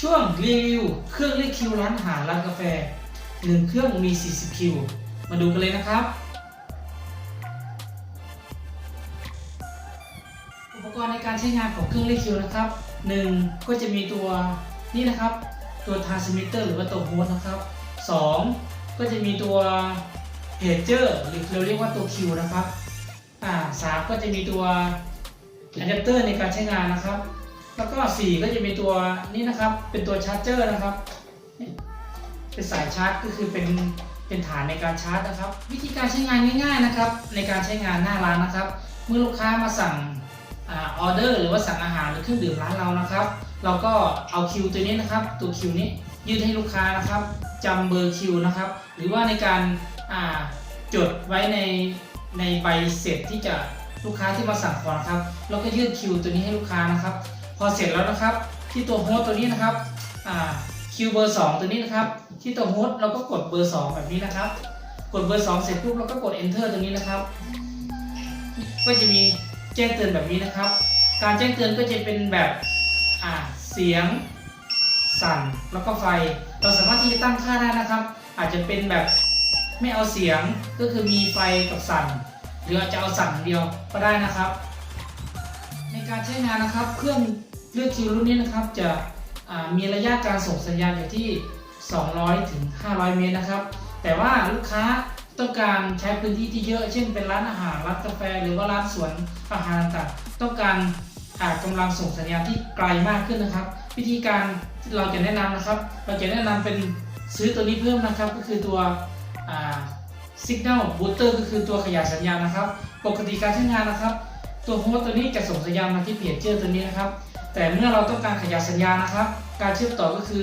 ช่วงรีวิวเครื่องเรียคิวร้านอาหารร้านกาแฟหนึ่งเครื่องมี 40 คิว มาดูกันเลยนะครับ อุปกรณ์ในการใช้งานของเครื่องเรียคิวนะครับหนึ่งก็จะมีตัวนี่นะครับ ตัวทาร์สมิเตอร์หรือว่าตัวโฮสนะครับสองก็จะมีตัวเพจเจอร์หรือเราเรียกว่าตัวคิวนะครับอ่าสามก็จะมีตัวอะแดปเตอร์ในการใช้งานนะครับ แล้วก็ 4 ก็จะมีตัวนี้นะครับ เป็นตัวชาร์จเจอร์นะครับ เป็นสายชาร์จก็คือเป็นเป็นฐานในการชาร์จนะครับ วิธีการใช้งานง่ายๆนะครับ ในการใช้งานหน้าร้านนะครับ เมื่อลูกค้ามาสั่งออเดอร์หรือว่าสั่งอาหารหรือเครื่องดื่มร้านเรานะครับ เราก็เอาคิวตัวนี้นะครับ ตัวคิวนี้ยื่นให้ลูกค้านะครับจำเบอร์คิวนะครับ หรือว่าในการาจดไว้ในในใบเสร็จที่จะลูกค้าที่มาสั่งของนะครับ เราก็ยื่นคิวตัวนี้ให้ลูกค้านะครับ พอเสร็จแล้วนะครับ ที่ตัวโฮสต์ตัวนี้นะครับอ่าคิวเบอร์ 2 ตัวนี้นะครับ ที่ตัวโฮสต์เราก็กดเบอร์ 2 แบบนี้นะครับ กดเบอร์ 2 เสร็จปุ๊บเราก็กด enter ตรงนี้นะครับ ก็จะมีแจ้งเตือนแบบนี้นะครับ การแจ้งเตือนก็จะเป็นแบบอ่าเสียงสั่นแล้วก็ไฟ เราสามารถที่จะตั้งค่าได้นะครับ อาจจะเป็นแบบไม่เอาเสียงก็คือมีไฟกับสั่น หรืออาจจะเอาสั่นเดียวก็ได้นะครับ ในการใช้งานนะครับเครื่องเลือกคิวรุ่นนี้นะครับ จะมีระยะการส่งสัญญาณอยู่ที่ 200ถึง500 เมตรนะครับ แต่ว่าลูกค้าต้องการใช้พื้นที่ที่เยอะ เช่นเป็นร้านอาหารร้านกาแฟ หรือว่าร้านสวนอาหารต่างๆต้องการอากำลังส่งสัญญาณที่ไกลมากขึ้นนะครับ วิธีการเราจะแนะนำนะครับ เราจะแนะนำเป็นซื้อตัวนี้เพิ่มนะครับ ก็คือตัว Signal Booster ก็คือตัวขยายสัญญาณนะครับ ปกติการใช้งานนะครับ ตัวโฮสต์ตัวนี้จะส่งสัญญาณมาที่เพจเจอร์ตัวนี้นะครับ แต่เมื่อเราต้องการขยายสัญญาณนะครับ การเชื่อมต่อก็คือ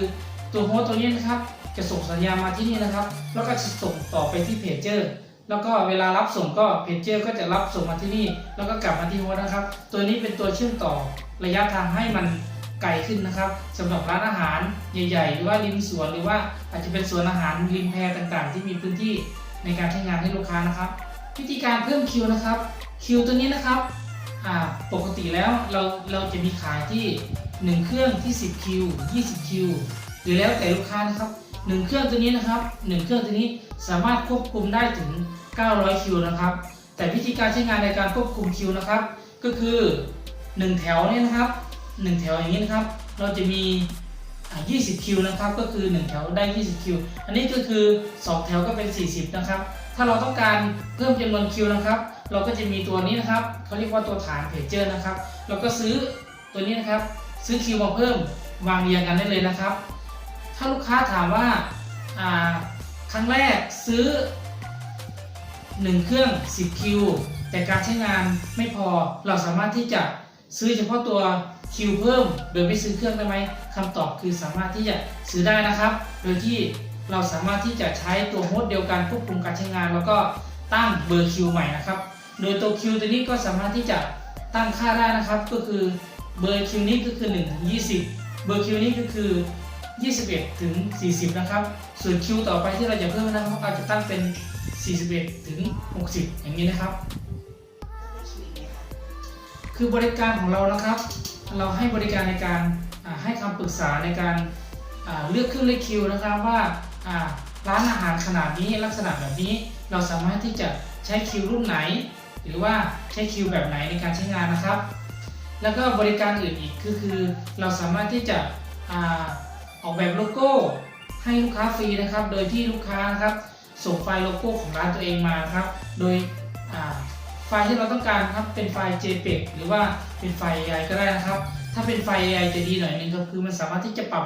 ตัวโฮสต์ตัวนี้นะครับ จะส่งสัญญาณมาที่นี่นะครับ แล้วก็จะส่งต่อไปที่เพจเจอร์แล้วก็เวลารับส่งก็เพจเจอร์ก็จะรับส่งมาที่นี่ แล้วก็กลับมาที่โฮสต์นะครับ ตัวนี้เป็นตัวเชื่อมต่อระยะทางให้มันไกลขึ้นนะครับสำหรับร้านอาหารใหญ่ๆ หรือว่าริมสวนหรือว่าอาจจะเป็นสวนอาหารริมแพต่างๆ ที่มีพื้นที่ในการใช้งานให้ลูกค้านะครับ วิธีการเพิ่มคิวนะครับคิวตัวนี้นะครับ ปกติแล้วเราเราจะมีขายที่ 1 เครื่องที่ 10 คิว 20 คิว หรือแล้วแต่ลูกค้านะครับ 1 เครื่องตัวนี้นะครับ 1 เครื่องตัวนี้สามารถควบคุมได้ถึง 900 คิวนะครับ แต่วิธีการใช้งานในการควบคุมคิวนะครับ ก็คือ 1 แถวเนี่ยนะครับ 1 แถวอย่างนี้นะครับ เราจะมี 20 คิวนะครับ ก็คือ 1 แถวได้ 20 คิว อันนี้ก็คือ 2 แถวก็เป็น 40 นะครับ ถ้าเราต้องการเพิ่มจำนวนคิวนะครับ เราก็จะมีตัวนี้นะครับเขาเรียกว่าตัวฐานเพจเจอร์นะครับ เราก็ซื้อตัวนี้นะครับ ซื้อคิวมาเพิ่มวางเรียงกันได้เลยนะครับ ถ้าลูกค้าถามว่าครั้งแรกซื้อ 1 เครื่อง 10 คิว แต่การใช้งานไม่พอเราสามารถที่จะซื้อเฉพาะตัวคิวเพิ่ม โดยไม่ซื้อเครื่องได้ไหมคำตอบคือสามารถที่จะซื้อได้นะครับ โดยที่เราสามารถที่จะใช้ตัวโฮสต์เดียวกันควบคุมการใช้งาน แล้วก็ตั้งเบอร์คิวใหม่นะครับ โดยตัวคิวตัวนี้ก็สามารถที่จะตั้งค่าได้นะครับ ก็คือเบอร์คิวนี้ก็คือ1ถึง20 เบอร์คิวนี้ก็คือ 21 ถึง 40 นะครับ ส่วนคิวต่อไปที่เราจะเพิ่มนะครับอาจจะตั้งเป็น 41 ถึง 60 อย่างนี้นะครับ คือบริการของเรานะครับ เราให้บริการในการให้คำปรึกษาในการเลือกเครื่องเลือกคิวนะครับว่าอ่าร้านอาหารขนาดนี้ลักษณะแบบนี้เราสามารถที่จะใช้คิวรุ่นไหน หรือว่าใช้คิวแบบไหนในการใช้งานนะครับ แล้วก็บริการอื่นอีกคือคือ เราสามารถที่จะออกแบบโลโก้ให้ลูกค้าฟรีนะครับ โดยที่ลูกค้านะครับส่งไฟล์โลโก้ของร้านตัวเองมาครับ โดยไฟล์ที่เราต้องการครับเป็นไฟล์ JPEG หรือว่าเป็นไฟล์ AI ก็ได้นะครับ ถ้าเป็นไฟล์ AI จะดีหน่อยนึงก็คือมันสามารถที่จะปรับ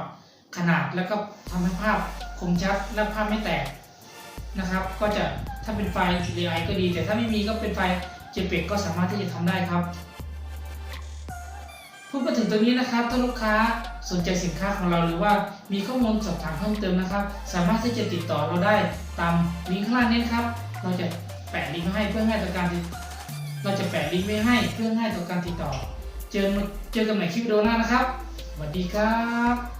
ขนาดแล้วก็ทำให้ภาพคมชัดและภาพไม่แตกนะครับ ก็จะ ถ้าเป็นไฟล์ AI ก็ดี แต่ถ้าไม่มีก็เป็นไฟล์ JPEG ก็สามารถที่จะทำได้ครับพูดมาถึงตรงนี้นะครับถ้าลูกค้าสนใจสินค้าของเราหรือว่ามีข้อมูลสอบถามเพิ่มเติมนะครับ สามารถที่จะติดต่อเราได้ตามลิงก์ข้างล่างนี้ครับ เราจะแปะลิงก์ไว้ให้เพื่อให้ต่อการเราจะแปะลิงก์ไว้ให้เพื่อให้ต่อการติดต่อ เจอเจอกันใหม่คลิปวิดีโอหน้านะครับสวัสดีครับ